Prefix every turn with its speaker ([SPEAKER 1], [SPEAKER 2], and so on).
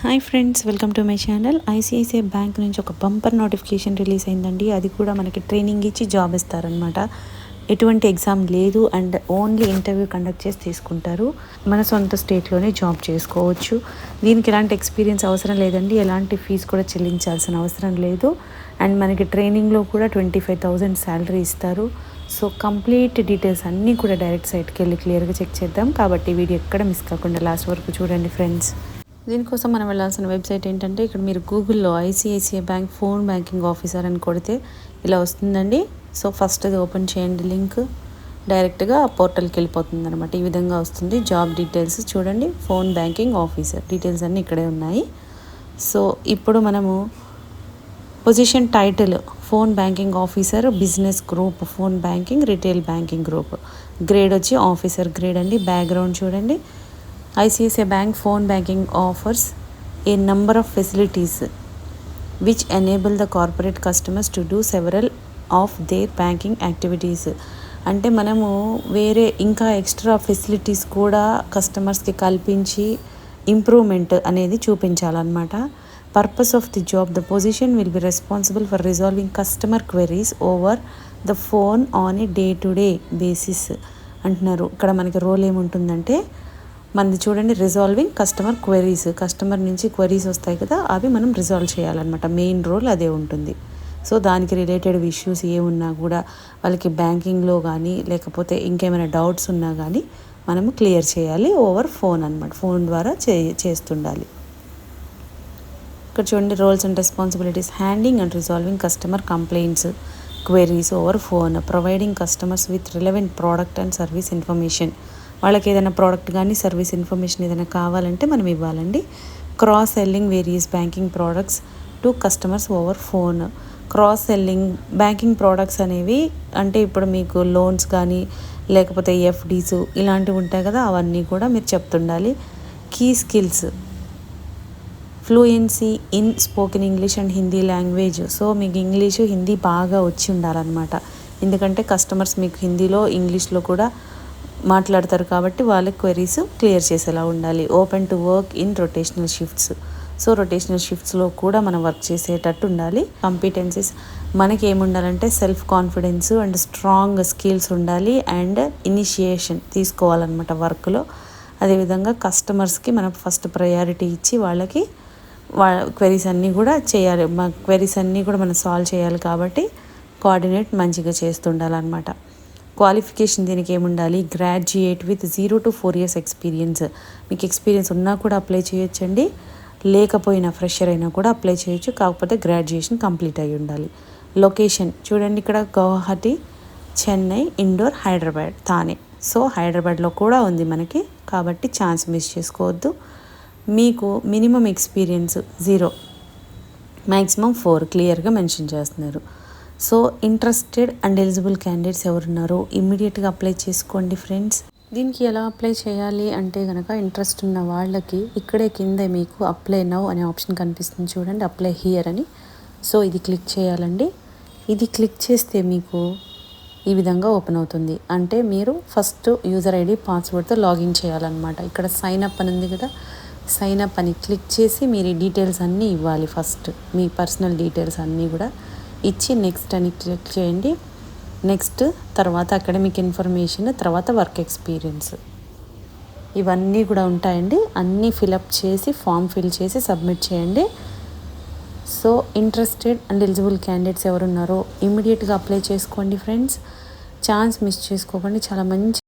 [SPEAKER 1] Hi friends welcome to my channel. ICICI bank నుంచి ఒక bumper notification release అయిందండి. అది కూడా మనకి ట్రైనింగ్ ఇచ్చి జాబ్ ఇస్తారనమాట ఎటువంటి ఎగ్జామ్ లేదు అండ్ ఓన్లీ ఇంటర్వ్యూ కండక్ట్ చేసి తీసుకుంటారు. మన సొంత స్టేట్లోనే జాబ్ చేసుకోవచ్చు. దీనికి ఎలాంటి ఎక్స్పీరియన్స్ అవసరం లేదండి. ఎలాంటి ఫీజు కూడా చెల్లించాల్సిన అవసరం లేదు. అండ్ మనకి ట్రైనింగ్లో కూడా ట్వంటీ ఫైవ్ థౌజండ్ శాలరీ ఇస్తారు. సో కంప్లీట్ డీటెయిల్స్ అన్నీ కూడా డైరెక్ట్ సైట్కి వెళ్ళి క్లియర్గా చెక్ చేద్దాం. కాబట్టి వీడియో ఎక్కడ మిస్ కాకుండా లాస్ట్ వరకు చూడండి ఫ్రెండ్స్. దీనికోసం మనం వెళ్ళాల్సిన వెబ్సైట్ ఏంటంటే ఇక్కడ మీరు గూగుల్లో ICICI bank phone banking officer అని కొడితే ఇలా వస్తుందండి. సో ఫస్ట్ అది ఓపెన్ చేయండి లింక్. డైరెక్ట్గా పోర్టల్కి వెళ్ళిపోతుంది అనమాట ఈ విధంగా వస్తుంది. జాబ్ డీటెయిల్స్ చూడండి. Phone banking officer. డీటెయిల్స్ అన్నీ ఇక్కడే ఉన్నాయి. సో ఇప్పుడు మనము position title phone banking officer business group phone banking retail banking group. Grade వచ్చి ఆఫీసర్ గ్రేడ్ అండి. బ్యాక్గ్రౌండ్ చూడండి. ICICI bank phone banking offers a number of facilities which enable the corporate customers to do several of their banking activities. అంటే మనము వేరే ఇంకా extra facilities కూడా కస్టమర్స్కి కల్పించి ఇంప్రూవ్మెంట్ అనేది చూపించాలన్నమాట. Purpose of the job the position will be responsible for resolving customer queries over the phone on a day to day basis అంటున్నారు. ఇక్కడ మనకి రోల్ ఏముంటుందంటే మనది చూడండి రిజాల్వింగ్ కస్టమర్ క్వెరీస్ కస్టమర్ నుంచి క్వెరీస్ వస్తాయి కదా అవి మనం రిజాల్వ్ చేయాలన్నమాట. మెయిన్ రోల్ అదే ఉంటుంది. సో దానికి రిలేటెడ్ ఇష్యూస్ ఏమున్నా కూడా వాళ్ళకి బ్యాంకింగ్లో కానీ లేకపోతే ఇంకేమైనా డౌట్స్ ఉన్నా కానీ మనము క్లియర్ చేయాలి ఓవర్ ఫోన్ అనమాట ఫోన్ ద్వారా చే చేస్తుండాలి. ఇక్కడ చూడండి roles and responsibilities handling and resolving customer complaints queries over phone providing customers with relevant product and service information వాళ్ళకి ఏదైనా ప్రోడక్ట్ కానీ సర్వీస్ ఇన్ఫర్మేషన్ ఏదైనా కావాలంటే మనం ఇవ్వాలండి. Cross selling various banking products to customers over phone. Cross selling banking products అనేవి అంటే ఇప్పుడు మీకు లోన్స్ కానీ లేకపోతే ఎఫ్డీస్ ఇలాంటివి ఉంటాయి కదా అవన్నీ కూడా మీరు చెప్తుండాలి. Key skills fluency in spoken English and Hindi language so మీకు ఇంగ్లీషు హిందీ బాగా వచ్చి ఉండాలన్నమాట. ఎందుకంటే కస్టమర్స్ మీకు హిందీలో ఇంగ్లీష్లో కూడా మాట్లాడతారు కాబట్టి వాళ్ళ క్వెరీస్ క్లియర్ చేసేలా ఉండాలి. Open to work in rotational shifts so rotational షిఫ్ట్స్లో కూడా మనం వర్క్ చేసేటట్టు ఉండాలి. కంపిటెన్సీస్ మనకి ఏముండాలంటే self confidence and strong skills ఉండాలి అండ్ ఇనిషియేషన్ తీసుకోవాలన్నమాట వర్క్లో అదేవిధంగా కస్టమర్స్కి మనం ఫస్ట్ ప్రయారిటీ ఇచ్చి వాళ్ళకి వా క్వెరీస్ అన్నీ కూడా చేయాలి. మా క్వెరీస్ అన్నీ కూడా మనం సాల్వ్ చేయాలి కాబట్టి కోఆర్డినేట్ మంచిగా చేస్తుండాలన్నమాట. క్వాలిఫికేషన్ దీనికి ఏముండాలి? Graduate with zero to four years experience. మీకు ఎక్స్పీరియన్స్ ఉన్నా కూడా అప్లై చేయొచ్చండి. లేకపోయినా ఫ్రెషర్ అయినా కూడా అప్లై చేయొచ్చు. కాకపోతే గ్రాడ్యుయేషన్ కంప్లీట్ అయి ఉండాలి. లొకేషన్ చూడండి ఇక్కడ. గౌహటి చెన్నై ఇండోర్ హైదరాబాద్ తానే సో హైదరాబాద్లో కూడా ఉంది మనకి. కాబట్టి ఛాన్స్ మిస్ చేసుకోవద్దు. మీకు minimum experience zero. Maximum four క్లియర్గా మెన్షన్ చేస్తున్నారు. So interested and eligible candidates ఎవరున్నారో ఇమ్మీడియట్గా అప్లై చేసుకోండి ఫ్రెండ్స్ దీనికి ఎలా అప్లై చేయాలి అంటే కనుక ఇంట్రెస్ట్ ఉన్న వాళ్ళకి ఇక్కడే కింద మీకు అప్లై నవ్ అనే ఆప్షన్ కనిపిస్తుంది చూడండి అప్లై హియర్ అని. సో ఇది క్లిక్ చేయాలండి. ఇది క్లిక్ చేస్తే మీకు ఈ విధంగా ఓపెన్ అవుతుంది. అంటే మీరు ఫస్ట్ యూజర్ ఐడి పాస్వర్డ్తో లాగిన్ చేయాలన్నమాట. ఇక్కడ సైన్ అప్ అని ఉంది కదా సైన్ అప్ అని క్లిక్ చేసి మీరు ఈ డీటెయిల్స్ అన్నీ ఇవ్వాలి ఫస్ట్ మీ పర్సనల్ డీటెయిల్స్ అన్నీ కూడా. ఇచ్చి నెక్స్ట్ అని క్లిక్ చేయండి. నెక్స్ట్ తర్వాత అకాడమిక్ ఇన్ఫర్మేషన్ తర్వాత వర్క్ ఎక్స్పీరియన్స్ ఇవన్నీ కూడా ఉంటాయండి. అన్నీ ఫిలప్ చేసి ఫామ్ ఫిల్ చేసి సబ్మిట్ చేయండి. So interested and eligible candidates ఎవరున్నారో ఇమీడియట్గా అప్లై చేసుకోండి ఫ్రెండ్స్ ఛాన్స్ మిస్ చేసుకోకండి. చాలా మంచి